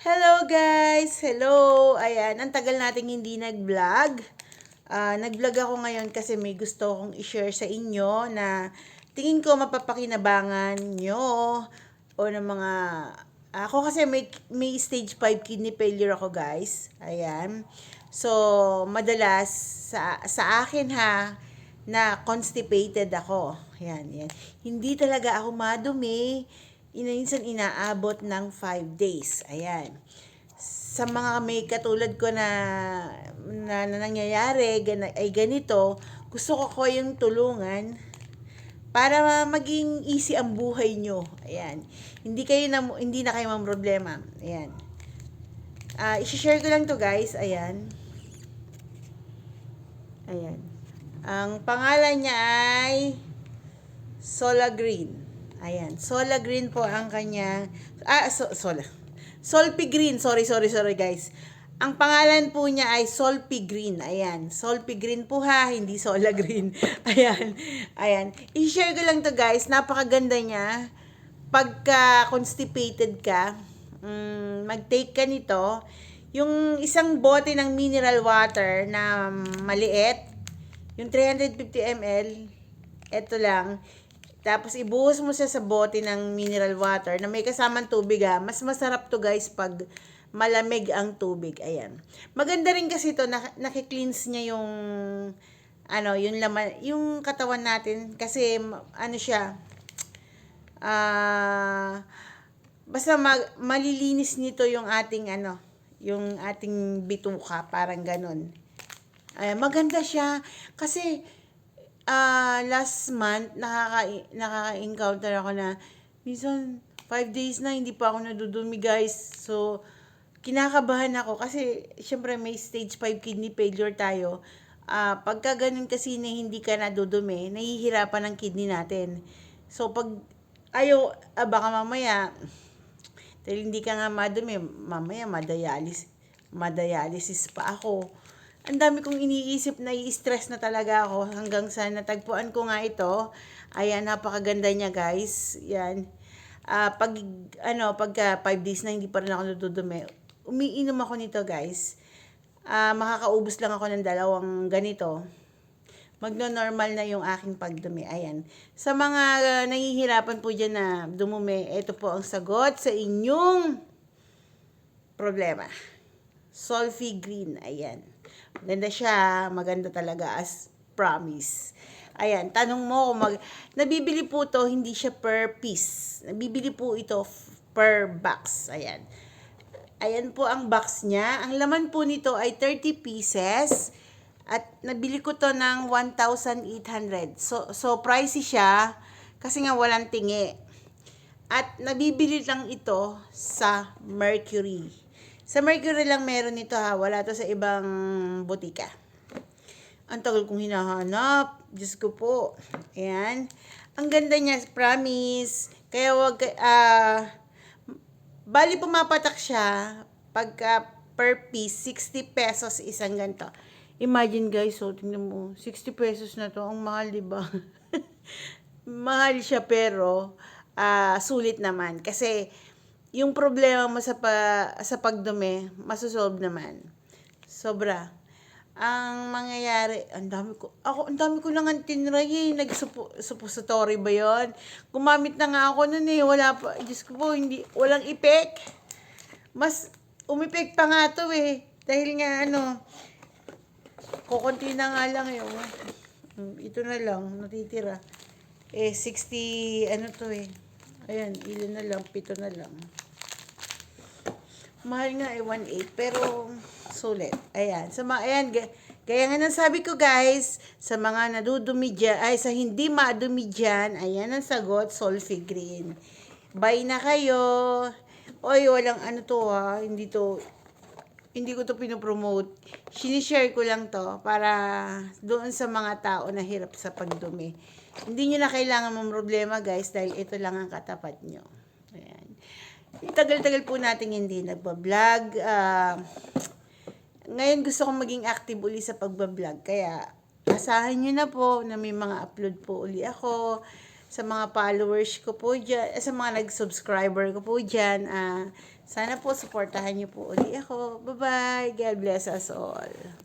Hello guys! Hello! Ayan, ang tagal nating hindi nag-vlog. Ah, nag-vlog ako ngayon kasi may gusto akong i-share sa inyo na tingin ko mapapakinabangan nyo o ng mga... Ako kasi may, may stage 5 kidney failure ako guys. Ayan. So, madalas sa, sa akin ha, na constipated ako. Yan, yan. Hindi talaga ako madumi. Inainsan inaabot ng 5 days. Ayan. Sa mga may katulad ko na, na, na nangyayari gana, ay ganito, gusto ko ko yung tulungan para maging easy ang buhay nyo. Ayan. Hindi kayo na, hindi na kayo mang problema. Ayan. Ah, i-share ko lang to guys. Ayan. Ayan. Ang pangalan niya ay Sola Green. Ayan. Sola Green po ang kanya. Ah, so, Sola. Solpi Green. Sorry, sorry, sorry guys. Ang pangalan po niya ay Solpi Green. Ayan. Solpi Green po ha, hindi Sola Green. Ayan. Ayan. I-share ko lang to guys. Napakaganda niya. Pagka constipated ka, mm, mag-take ka nito. Yung isang bote ng mineral water na maliit, yung 350 ml, ito lang. Tapos ibuhos mo siya sa bote ng mineral water na may kasamang tubig ha. Mas masarap to guys pag malamig ang tubig. Ayan. Maganda rin kasi to na nakikleanse niya yung ano, yung laman, yung katawan natin kasi ano siya ah basta mag, malilinis nito yung ating ano, yung ating bituka, parang ganun. Ay, maganda siya kasi ah last month nakaka nakaka-encounter ako na minsan 5 days na hindi pa ako nadudumi guys. So kinakabahan ako kasi syempre may stage 5 kidney failure tayo. Ah pagka ganun kasi na hindi ka nadudumi, nahihirapan ang kidney natin. So pag ayaw ah, baka mamaya dahil hindi ka nga madumi, mamaya madayalis, madialysis pa ako. Ang dami kong iniisip na i-stress na talaga ako hanggang sa natagpuan ko nga ito. Ayan, napakaganda niya guys. Yan. Ah, pag, ano, pagka 5 days na hindi pa rin ako nadudumi, umiinom ako nito guys. Ah, makakaubos lang ako ng dalawang ganito magno-normal na yung aking pagdumi. Ayan. Sa mga uh, nahihirapan po dyan na dumumi, ito po ang sagot sa inyong problema. Solfi Green. Ayan. Maganda siya. Maganda talaga as promise. Ayan. Tanong mo kung mag... Nabibili po to hindi siya per piece. Nabibili po ito per box. Ayan. Ayan po ang box niya. Ang laman po nito ay 30 pieces. At nabili ko to ng 1,800. So, so pricey siya kasi nga walang tingi. At nabibili lang ito sa Mercury. Sa Mercury lang meron nito ha. Wala to sa ibang butika. Ang tagal kong hinahanap. Diyos ko po. Ayan. Ang ganda niya, promise. Kaya wag, ah, bali pumapatak siya pagka per piece, 60 pesos isang ganito. Imagine guys, so tingnan mo, 60 pesos na to, ang mahal, di ba? mahal siya pero ah sulit naman kasi yung problema mo sa pa, sa pagdumi, masosolve naman. Sobra. Ang mangyayari, ang dami ko, ako, ang dami ko lang ang tinry eh. Nag-suppository ba yon Gumamit na nga ako nun eh. Wala pa, Diyos ko po, hindi, walang ipek. Mas, umipek pa nga to eh. Dahil nga ano, kukunti na nga lang yun. Ito na lang, natitira. Eh, 60, ano to eh. Ayan, ilan na lang, pito na lang. Mahal nga eh, 1.8. Pero, sulit. Ayan. Sa mga, ayan, kaya nga nang sabi ko guys, sa mga nadudumi dyan, ay sa hindi madumi dyan, ayan ang sagot, Solfi Green. Bye na kayo. Oy, walang ano to ha, hindi to, hindi ko to pinopromote. Sinishare ko lang to para doon sa mga tao na hirap sa pagdumi. Hindi nyo na kailangan mong problema guys dahil ito lang ang katapat nyo. Tagal-tagal po natin hindi nagbablog. Ah, ngayon gusto kong maging active uli sa pagbablog. Kaya asahan nyo na po na may mga upload po uli ako sa mga followers ko po dyan, eh, sa mga nag-subscriber ko po dyan. ah, Sana po supportahan niyo po uli ako. Bye-bye. God bless us all.